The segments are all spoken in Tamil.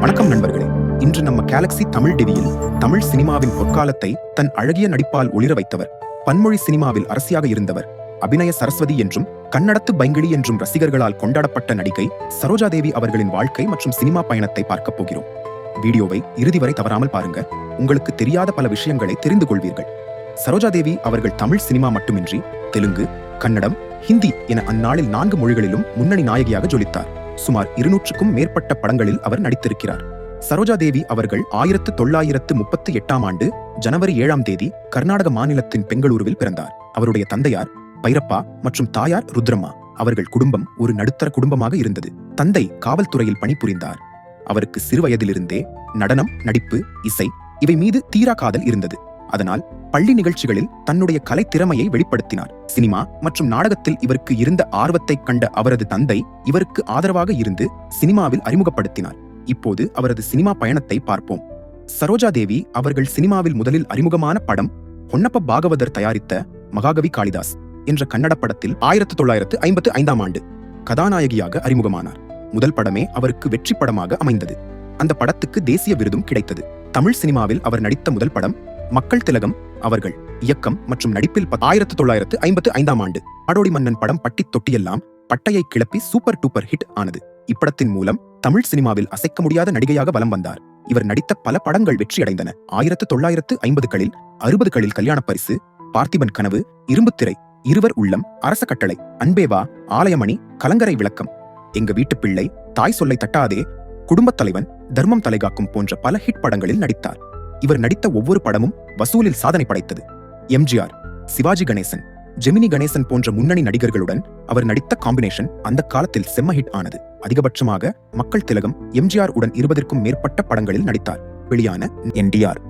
வணக்கம் நண்பர்களே. இன்று நம்ம கேலக்ஸி தமிழ் டிவியில் தமிழ் சினிமாவின் பொற்காலத்தை தன் அழகிய நடிப்பால் ஒளிர வைத்தவர் பன்மொழி சினிமாவில் அரசியாக இருந்தவர் அபிநய சரஸ்வதி என்றும் கன்னடத்து பைங்கிழி என்றும் ரசிகர்களால் கொண்டாடப்பட்ட நடிகை சரோஜாதேவி அவர்களின் வாழ்க்கை மற்றும் சினிமா பயணத்தை பார்க்கப் போகிறோம். வீடியோவை இறுதி வரை தவறாமல் பாருங்க. உங்களுக்கு தெரியாத பல விஷயங்களை தெரிந்து கொள்வீர்கள். சரோஜாதேவி அவர்கள் தமிழ் சினிமா மட்டுமின்றி தெலுங்கு கன்னடம் ஹிந்தி என அந்நாளில் நான்கு மொழிகளிலும் முன்னணி நாயகியாக ஜொலித்தார். சுமார் இருநூற்றுக்கும் மேற்பட்ட படங்களில் அவர் நடித்திருக்கிறார். சரோஜா தேவி அவர்கள் ஆயிரத்து தொள்ளாயிரத்து முப்பத்தி எட்டாம் ஆண்டு ஜனவரி ஏழாம் தேதி கர்நாடக மாநிலத்தின் பெங்களூருவில் பிறந்தார். அவருடைய தந்தையார் பைரப்பா மற்றும் தாயார் ருத்ரம்மா. அவர்கள் குடும்பம் ஒரு நடுத்தர குடும்பமாக இருந்தது. தந்தை காவல்துறையில் பணிபுரிந்தார். அவருக்கு சிறுவயதிலிருந்தே நடனம் நடிப்பு இசை இவை மீது தீரா காதல் இருந்தது. அதனால் பள்ளி நிகழ்ச்சிகளில் தன்னுடைய கலை திறமையை வெளிப்படுத்தினார். சினிமா மற்றும் நாடகத்தில் இவருக்கு இருந்த ஆர்வத்தை கண்ட அவரது தந்தை இவருக்கு ஆதரவாக இருந்து சினிமாவில் அறிமுகப்படுத்தினார். இப்போது அவரது சினிமா பயணத்தை பார்ப்போம். சரோஜா தேவி அவர்கள் சினிமாவில் முதலில் அறிமுகமான படம் பொன்னப்ப பாகவதர் தயாரித்த மகாகவி காளிதாஸ் என்ற கன்னட படத்தில் ஆயிரத்து தொள்ளாயிரத்து ஐம்பத்து ஐந்தாம் ஆண்டு கதாநாயகியாக அறிமுகமானார். முதல் படமே அவருக்கு வெற்றி படமாக அமைந்தது. அந்த படத்துக்கு தேசிய விருதும் கிடைத்தது. தமிழ் சினிமாவில் அவர் நடித்த முதல் படம் மக்கள் திலகம் அவர்கள் இயக்கம் மற்றும் நடிப்பில் ஆயிரத்து தொள்ளாயிரத்து ஐம்பத்து ஐந்தாம் ஆண்டு. நாடோடி மன்னன் படம் பட்டி தொட்டியெல்லாம் பட்டையை கிளப்பி சூப்பர் டூப்பர் ஹிட் ஆனது. இப்படத்தின் மூலம் தமிழ் சினிமாவில் அசைக்க முடியாத நடிகையாக வலம் வந்தார். இவர் நடித்த பல படங்கள் வெற்றியடைந்தன ஆயிரத்து தொள்ளாயிரத்து ஐம்பதுகளில் அறுபதுகளில் கல்யாண பரிசு பார்த்திபன் கனவு இரும்புத்திரை இருவர் உள்ளம் அரச கட்டளை அன்பேவா ஆலயமணி கலங்கரை விளக்கம். எங்க வீட்டு பிள்ளை தாய் சொல்லை தட்டாதே குடும்பத் தலைவன் தர்மம் தலைகாக்கும் போன்ற பல ஹிட் படங்களில் நடித்தார். இவர் நடித்த ஒவ்வொரு படமும் வசூலில் சாதனை படைத்தது. எம்ஜிஆர் சிவாஜி கணேசன் ஜெமினி கணேசன் போன்ற முன்னணி நடிகர்களுடன் அவர் நடித்த காம்பினேஷன் அந்த காலத்தில் செம்ம ஹிட் ஆனது. அதிகபட்சமாக மக்கள் திலகம் எம்ஜிஆர் உடன் இருபதற்கும் மேற்பட்ட படங்களில் நடித்தார். வெளியான என்டிஆர்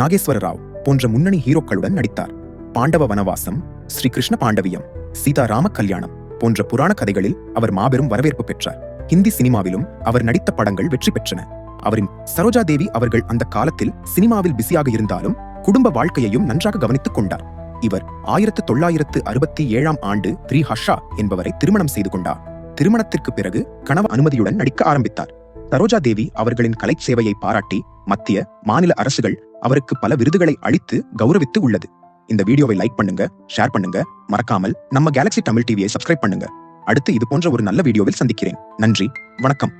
நாகேஸ்வர ராவ் போன்ற முன்னணி ஹீரோக்களுடன் நடித்தார். பாண்டவ வனவாசம் ஸ்ரீ கிருஷ்ண பாண்டவியம் சீதாராம கல்யாணம் போன்ற புராண கதைகளில் அவர் மாபெரும் வரவேற்பு பெற்றார். ஹிந்தி சினிமாவிலும் அவர் நடித்த படங்கள் வெற்றி பெற்றன. அவரின் சரோஜா தேவி அவர்கள் அந்த காலத்தில் சினிமாவில் பிஸியாக இருந்தாலும் குடும்ப வாழ்க்கையையும் நன்றாக கவனித்துக் கொண்டார். இவர் ஆயிரத்து தொள்ளாயிரத்து அறுபத்தி ஏழாம் ஆண்டு த்ரீ ஹஷா என்பவரை திருமணம் செய்து கொண்டார். திருமணத்திற்கு பிறகு கனவு அனுமதியுடன் நடிக்க ஆரம்பித்தார். சரோஜா தேவி அவர்களின் கலை சேவையை பாராட்டி மத்திய மாநில அரசுகள் அவருக்கு பல விருதுகளை அளித்து கௌரவித்து உள்ளது. இந்த வீடியோவை லைக் பண்ணுங்க ஷேர் பண்ணுங்க மறக்காமல் நம்ம கேலக்ஸி தமிழ் டிவியை சப்ஸ்கிரைப் பண்ணுங்க. அடுத்து இது போன்ற ஒரு நல்ல வீடியோவில் சந்திக்கிறேன். நன்றி வணக்கம்.